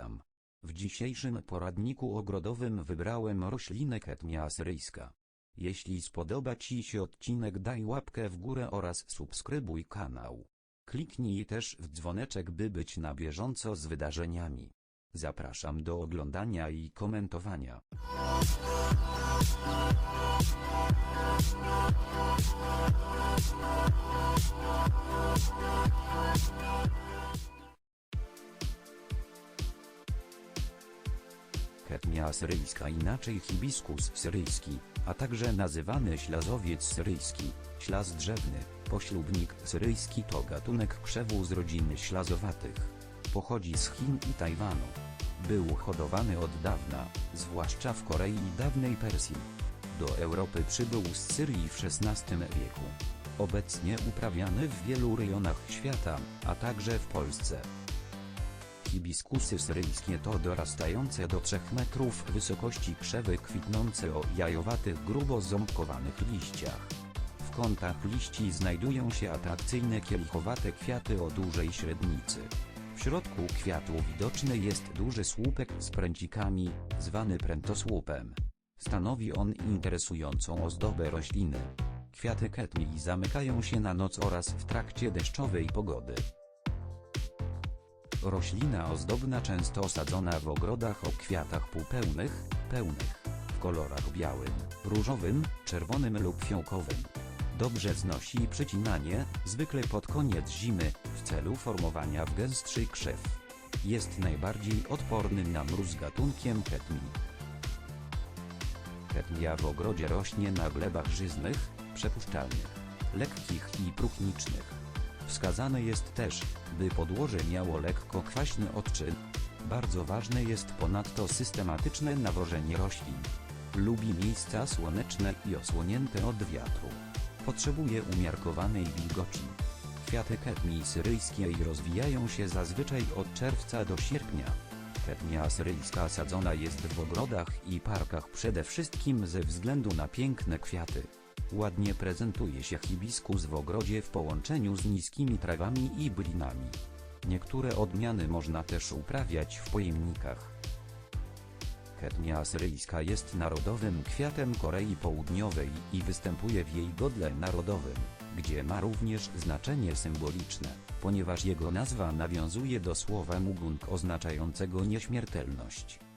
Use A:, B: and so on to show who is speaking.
A: witam. W dzisiejszym poradniku ogrodowym wybrałem roślinę Ketmia asyryjska. Jeśli spodoba Ci się odcinek daj łapkę w górę oraz subskrybuj kanał. Kliknij też w dzwoneczek by być na bieżąco z wydarzeniami. Zapraszam do oglądania i komentowania. Ketmia asyryjska inaczej hibiskus syryjski, a także nazywany ślazowiec syryjski, ślaz drzewny, poślubnik syryjski to gatunek krzewu z rodziny ślazowatych. Pochodzi z Chin i Tajwanu. Był hodowany od dawna, zwłaszcza w Korei i dawnej Persji. Do Europy przybył z Syrii w XVI wieku. Obecnie uprawiany w wielu rejonach świata, a także w Polsce. Hibiskusy syryjskie to dorastające do 3 metrów wysokości krzewy kwitnące o jajowatych grubo ząbkowanych liściach. W kątach liści znajdują się atrakcyjne kielichowate kwiaty o dużej średnicy. W środku kwiatu widoczny jest duży słupek z pręcikami, zwany prętosłupem. Stanowi on interesującą ozdobę rośliny. Kwiaty ketmii zamykają się na noc oraz w trakcie deszczowej pogody. Roślina ozdobna często osadzona w ogrodach o kwiatach półpełnych, pełnych, w kolorach białym, różowym, czerwonym lub fiołkowym. Dobrze znosi przycinanie, zwykle pod koniec zimy, w celu formowania w gęstszy krzew. Jest najbardziej odpornym na mróz gatunkiem ketmii. Ketmia w ogrodzie rośnie na glebach żyznych, przepuszczalnych, lekkich i próchnicznych. Wskazane jest też, by podłoże miało lekko kwaśny odczyn. Bardzo ważne jest ponadto systematyczne nawożenie roślin. Lubi miejsca słoneczne i osłonięte od wiatru. Potrzebuje umiarkowanej wilgoci. Kwiaty ketmii syryjskiej rozwijają się zazwyczaj od czerwca do sierpnia. Ketmia asyryjska sadzona jest w ogrodach i parkach przede wszystkim ze względu na piękne kwiaty. Ładnie prezentuje się hibiskus w ogrodzie w połączeniu z niskimi trawami i bylinami. Niektóre odmiany można też uprawiać w pojemnikach. Ketmia asyryjska jest narodowym kwiatem Korei Południowej i występuje w jej godle narodowym, gdzie ma również znaczenie symboliczne, ponieważ jego nazwa nawiązuje do słowa mugung oznaczającego nieśmiertelność.